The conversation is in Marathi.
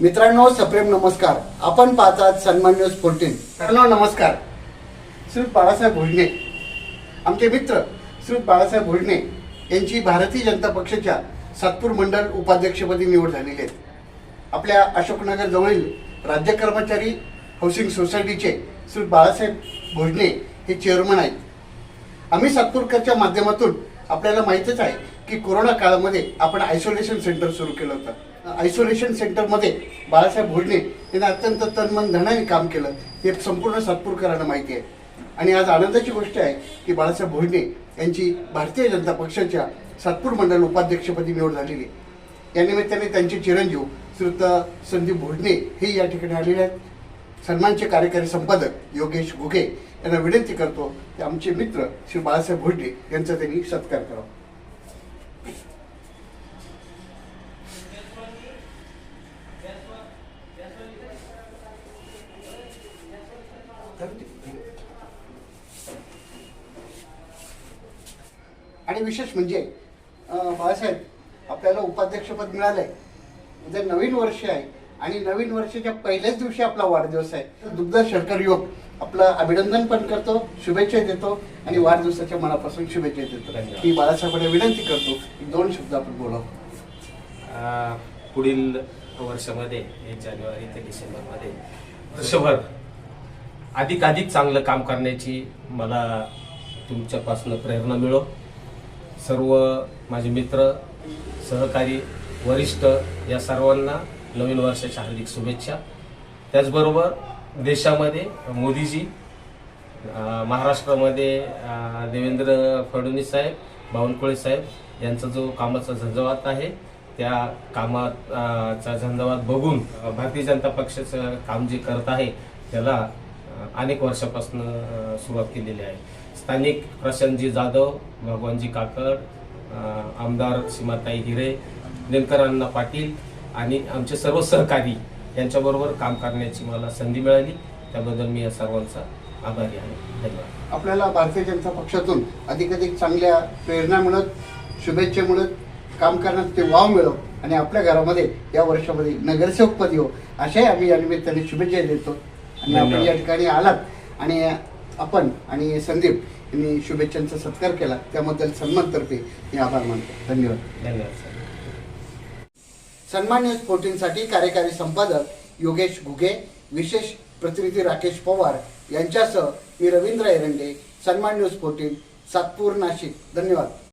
मित्रांनो सप्रेम नमस्कार. आपण पाहतात सन्मान न्यूज फोर्टीन मित्रांनो नमस्कार. श्री बाळासाहेब भोजने आमचे मित्र श्री बाळासाहेब भोजने यांची भारतीय जनता पक्षाच्या सातपूर मंडळ उपाध्यक्षपदी निवड झालेली आहे. आपल्या अशोकनगर जवळील राज्य कर्मचारी हाऊसिंग सोसायटीचे श्री बाळासाहेब भोजने हे चेअरमन आहेत. आम्ही सातपूरकरच्या माध्यमातून आपल्याला माहीतच आहे की कोरोना काळामध्ये आपण आयसोलेशन सेंटर सुरू केलं होतं. आयसोलेशन सेंटरमध्ये बाळासाहेब भोडणे यांनी अत्यंत तनमन धनाने काम केलं. हे संपूर्ण सातपूरकरांना माहिती आहे. आणि आज आनंदाची गोष्ट आहे की बाळासाहेब भोडणे यांची भारतीय जनता पक्षाच्या सातपूर मंडळ उपाध्यक्षपदी निवड झालेली आहे. या निमित्ताने त्यांचे चिरंजीव श्रीयुत संदीप भोडणे हे या ठिकाणी आलेले आहेत. सन्मानचे कार्यकारी संपादक योगेश घुगे यांना विनंती करतो की आमचे मित्र श्री बाळासाहेब भोडणे यांचा त्यांनी सत्कार करावा. आणि विशेष म्हणजे बाळासाहेब आपल्याला उपाध्यक्षपद मिळालंय. उद्या नवीन वर्ष आहे आणि नवीन वर्षाच्या पहिल्याच दिवशी आपला वाढदिवस आहे. दुग्ध शर्कर योग आपलं अभिनंदन पण करतो शुभेच्छा देतो आणि वाढदिवसाच्या मनापासून शुभेच्छा देतो. मी बाळासाहेबांना विनंती करतो की दोन शब्द आपण बोलावं. पुढील वर्षामध्ये एक जानेवारी ते डिसेंबरमध्ये वर्षभर अधिकाधिक चांगलं काम करण्याची मला तुमच्यापासून प्रेरणा मिळो. सर्व माझे मित्र सहकारी वरिष्ठ या सर्वांना नवीन वर्षाच्या हार्दिक शुभेच्छा. त्याचबरोबर देशामध्ये मोदीजी महाराष्ट्रामध्ये देवेंद्र फडणवीस साहेब बावनकुळे साहेब यांचा जो कामाचा झंझावात आहे त्या कामाचा चा झंझावात बघून भारतीय जनता पक्षाचं काम जे करत आहे त्याला अनेक वर्षापासून सुरुवात केलेली आहे. स्थानिक प्रशांतजी जाधव भगवानजी काकड आमदार सीमाताई हिरे दिनकर अण्णा पाटील आणि आमचे सर्व सहकारी यांच्याबरोबर काम करण्याची मला संधी मिळाली. त्याबद्दल मी या सर्वांचा आभारी आहे. धन्यवाद. आपल्याला भारतीय जनता पक्षातून अधिकाधिक चांगल्या प्रेरणा मिळत शुभेच्छा मिळत काम करण्यात ते वाव मिळव आणि आपल्या घरामध्ये या वर्षामध्ये नगरसेवकपदी हो अशाही आम्ही या निमित्ताने शुभेच्छा देतो. आणि आपण. या ठिकाणी आलात आणि आपण आणि संदीप यांनी शुभेच्छांचा सत्कार केला. त्याबद्दल सन्मानतर्फे मी आभार मानतो. धन्यवाद. धन्यवाद सर. सन्मान न्यूज फोर्टीनसाठी कार्यकारी संपादक योगेश घुगे विशेष प्रतिनिधी राकेश पवार यांच्यासह मी रवींद्र एरंडे सन्मान न्यूज फोर्टीन सातपूर नाशिक. धन्यवाद.